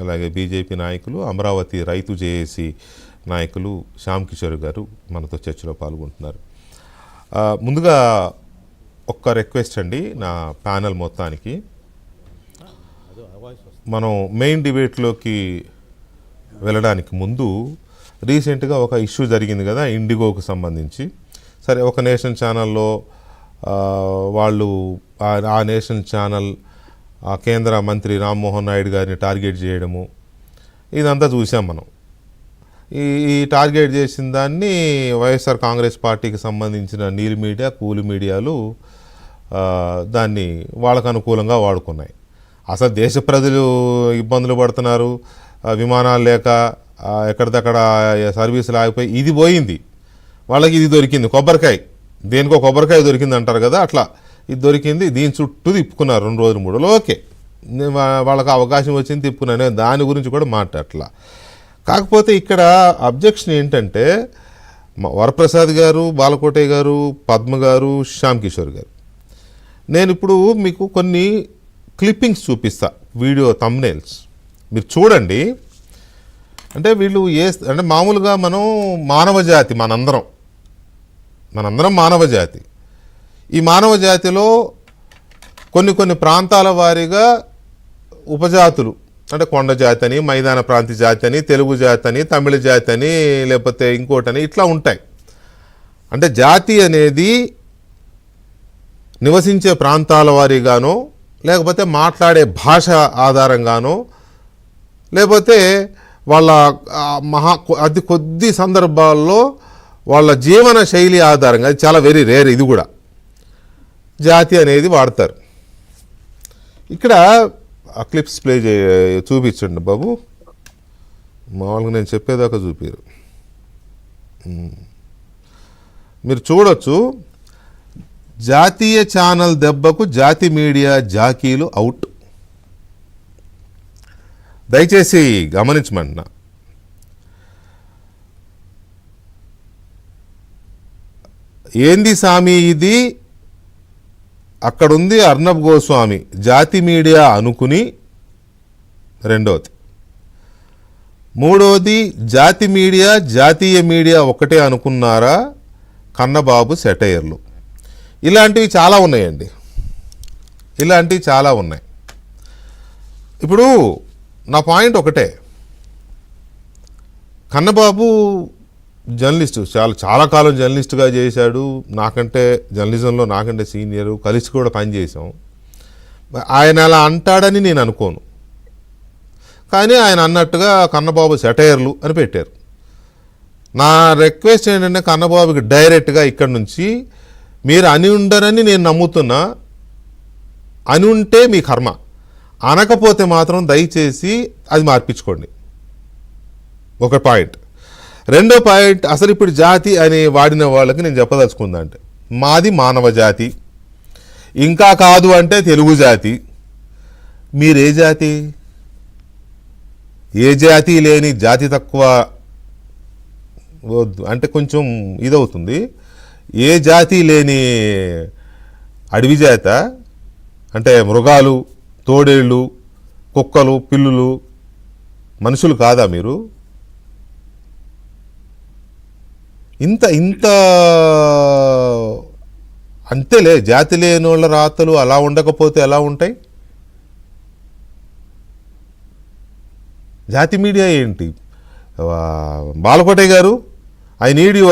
అలాగే బీజేపీ నాయకులు అమరావతి రైతు జేఏసీ నాయకులు శ్యామ్ కిషోర్ గారు మనతో చర్చలో పాల్గొంటున్నారు. ముందుగా ఒక్క రిక్వెస్ట్ అండి నా ప్యానల్ మొత్తానికి. మనం మెయిన్ డిబేట్లోకి వెళ్ళడానికి ముందు రీసెంట్గా ఒక ఇష్యూ జరిగింది కదా ఇండిగోకు సంబంధించి. సరే ఒక నేషన్ ఛానల్లో వాళ్ళు ఆ- ఆ నేషన్ ఛానల్ ఆ కేంద్ర మంత్రి రామ్మోహన్ నాయుడు గారిని టార్గెట్ చేయడము ఇదంతా చూసాం మనం. ఈ ఈ టార్గెట్ చేసిన దాన్ని వైఎస్ఆర్ కాంగ్రెస్ పార్టీకి సంబంధించిన నీల్ మీడియా కూలి మీడియాలు దాన్ని వాళ్ళకు అనుకూలంగా వాడుకున్నాయి. అసలు దేశ ప్రజలు ఇబ్బందులు పడుతున్నారు విమానాలు లేక ఎక్కడిదక్కడ సర్వీసులు ఆగిపోయి ఇది పోయింది. వాళ్ళకి ఇది దొరికింది. కొబ్బరికాయ. దేనికో కొబ్బరికాయ దొరికింది అంటారు కదా అట్లా. ఇది దొరికింది దీని చుట్టూ తిప్పుకున్నారు రెండు రోజులు మూడు రోజులు. ఓకే. నేను వాళ్ళకి అవకాశం వచ్చింది తిప్పుకున్నాను దాని గురించి కూడా మాట్లాడలా కాకపోతే ఇక్కడ అబ్జెక్షన్ ఏంటంటే వరప్రసాద్ గారు బాలకోటయ్య గారు పద్మ గారు శ్యామ్ కిషోర్ గారు. నేను ఇప్పుడు మీకు కొన్ని క్లిప్పింగ్స్ చూపిస్తా వీడియో తమ్నేల్స్ మీరు చూడండి. అంటే వీళ్ళు ఏ అంటే మామూలుగా మనం మానవ జాతి మనందరం. మనందరం మానవ జాతి. ఈ మానవ జాతిలో కొన్ని కొన్ని ప్రాంతాల వారీగా ఉపజాతులు అంటే కొండ జాతి అని మైదాన ప్రాంతి జాతి అని తెలుగు జాతి అని తమిళ జాతి అని లేకపోతే ఇంకోటని ఇట్లా ఉంటాయి. అంటే జాతి అనేది నివసించే ప్రాంతాల వారీగానో లేకపోతే మాట్లాడే భాష ఆధారంగానో లేకపోతే వాళ్ళ మహా అతి కొద్ది సందర్భాల్లో వాళ్ళ జీవన శైలి ఆధారంగా అది చాలా వెరీ రేర్ ఇది కూడా. జాతి అనేది వాడతారు. ఇక్కడ ఆ క్లిప్స్ ప్లే చే చూపించండి బాబు. మామూలుగా నేను చెప్పేదాకా చూపారు మీరు చూడొచ్చు జాతీయ ఛానల్ దెబ్బకు జాతి మీడియా జాకీలు అవుట్. దయచేసి గమనించమంటున్నా. ఏంది సామి ఇది? అక్కడుంది అర్నబ్ గోస్వామి. జాతి మీడియా అనుకుని రెండోది. మూడవది జాతి మీడియా జాతీయ మీడియా ఒకటే అనుకున్నారా? కన్నబాబు సెటైర్లు. ఇలాంటివి చాలా ఉన్నాయండి. ఇలాంటివి చాలా ఉన్నాయి. ఇప్పుడు నా పాయింట్ ఒకటే. కన్నబాబు జర్నలిస్టు చాలా చాలా కాలం జర్నలిస్టుగా చేశాడు. నాకంటే జర్నలిజంలో నాకంటే సీనియరు. కలిసి కూడా పనిచేసాం ఆయన అలా అంటాడని నేను అనుకోను. కానీ ఆయన అన్నట్టుగా కన్నబాబు సెటైర్లు అని పెట్టారు. నా రిక్వెస్ట్ ఏంటంటే కన్నబాబుకి డైరెక్ట్గా ఇక్కడి నుంచి మీరు అని ఉండరని నేను నమ్ముతున్నా. అని ఉంటే మీ కర్మ. అనకపోతే మాత్రం దయచేసి అది మార్పించుకోండి. ఒక పాయింట్. రెండో పాయింట్ అసలు ఇప్పుడు జాతి అని వాడిన వాళ్ళకి నేను చెప్పదలుచుకుందంటే మాది మానవ జాతి ఇంకా కాదు అంటే తెలుగు జాతి. మీరే జాతి? ఏ జాతి లేని జాతి తక్కువ వద్దు. అంటే కొంచెం ఇదవుతుంది. ఏ జాతి లేని అడవి జాత అంటే మృగాలు తోడేళ్ళు కుక్కలు పిల్లులు మనుషులు కాదా మీరు? ఇంత ఇంత అంతేలే జాతి లేని వాళ్ళ రాతలు అలా ఉండకపోతే ఎలా ఉంటాయి? జాతి మీడియా ఏంటి? బాలకోటే బాలకోటయ్య గారు ఐ నీడ్